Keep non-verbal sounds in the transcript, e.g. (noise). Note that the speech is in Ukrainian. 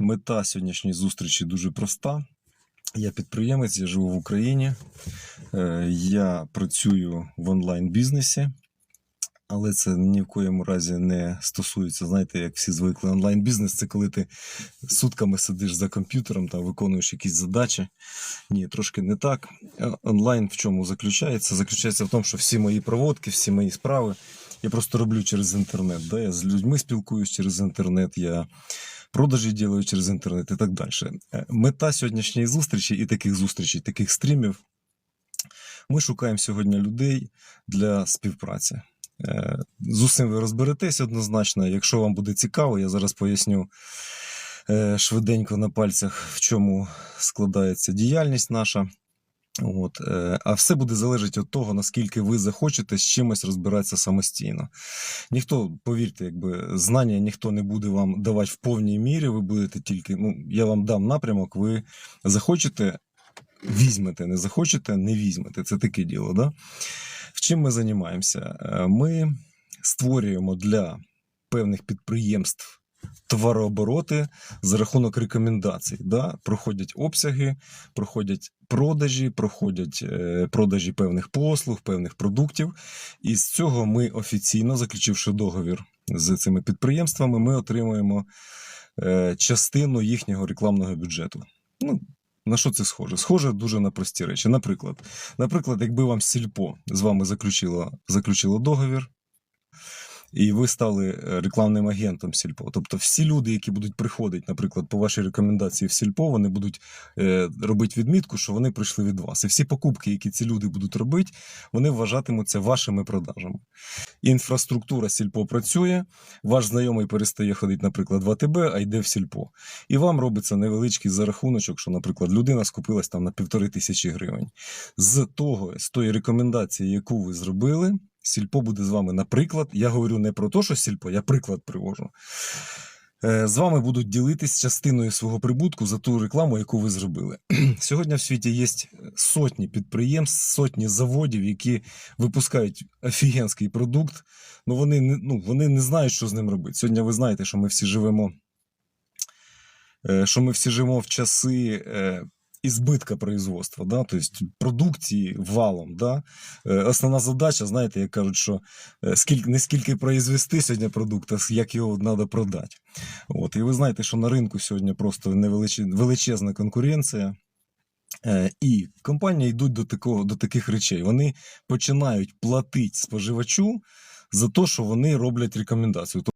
Мета сьогоднішньої зустрічі дуже проста. Я підприємець, я живу в Україні. Е, Я працюю в онлайн-бізнесі, але це ні в коєму разі не стосується, знаєте, як всі звикли. Онлайн-бізнес це коли ти сутками сидиш за комп'ютером, там виконуєш якісь задачі. Ні, трошки не так. Е, Онлайн в чому заключається? Заключається в тому, що всі мої проводки, всі мої справи я просто роблю через інтернет. Да? Я з людьми спілкуюсь через інтернет, я продажі ділаю через інтернет і так далі. Е, Мета сьогоднішньої зустрічі і таких зустрічей, таких стрімів. Ми шукаємо сьогодні людей для співпраці. Е, З усім ви розберетесь однозначно. Якщо вам буде цікаво, я зараз поясню е, швиденько на пальцях, в чому складається діяльність наша. От, е, а все буде залежати від того, наскільки ви захочете з чимось розбиратися самостійно. Ніхто, повірте, якби знання ніхто не буде вам давати в повній мірі. Ви будете тільки, ну, я вам дам напрямок, ви захочете, візьмете, не захочете, не візьмете. Це таке діло. Да? В чим ми займаємося? Е, Ми створюємо для певних підприємств товарообороти за рахунок рекомендацій. Да? Проходять обсяги, проходять продажі, проходять е, продажі певних послуг, певних продуктів. І з цього ми офіційно, заключивши договір з цими підприємствами, ми отримуємо е, частину їхнього рекламного бюджету. Ну, на що це схоже? Схоже дуже на прості речі. Наприклад, наприклад, якби вам сільпо з вами заключило, заключило договір, і ви стали е, рекламним агентом сільпо. Тобто всі люди, які будуть приходити, наприклад, по вашій рекомендації в сільпо, вони будуть е, робити відмітку, що вони прийшли від вас. І всі покупки, які ці люди будуть робити, вони вважатимуться вашими продажами. Інфраструктура сільпо працює, ваш знайомий перестає ходити, наприклад, в АТБ, а йде в сільпо. І вам робиться невеличкий зарахуночок, що, наприклад, людина скупилась там на півтори тисячі гривень. З того, з тої рекомендації, яку ви зробили, сільпо буде з вами, наприклад, я говорю не про те, що сільпо, я приклад привожу. Е, З вами будуть ділитись частиною свого прибутку за ту рекламу, яку ви зробили. (clears throat) Сьогодні в світі є сотні підприємств, сотні заводів, які випускають офігенський продукт. Ну вони не ну вони не знають, що з ним робити. Сьогодні ви знаєте, що ми всі живемо, е, що ми всі живемо в часи. Ізбитка производства, да? тобто продукції валом. Да? Е, Основна задача, знаєте, як кажуть, що скільки, не скільки произвести сьогодні продукт, а як його треба продати. От. І ви знаєте, що на ринку сьогодні просто величезна конкуренція. І компанії йдуть до, такого, до таких речей. Вони починають платити споживачу за те, що вони роблять рекомендацію.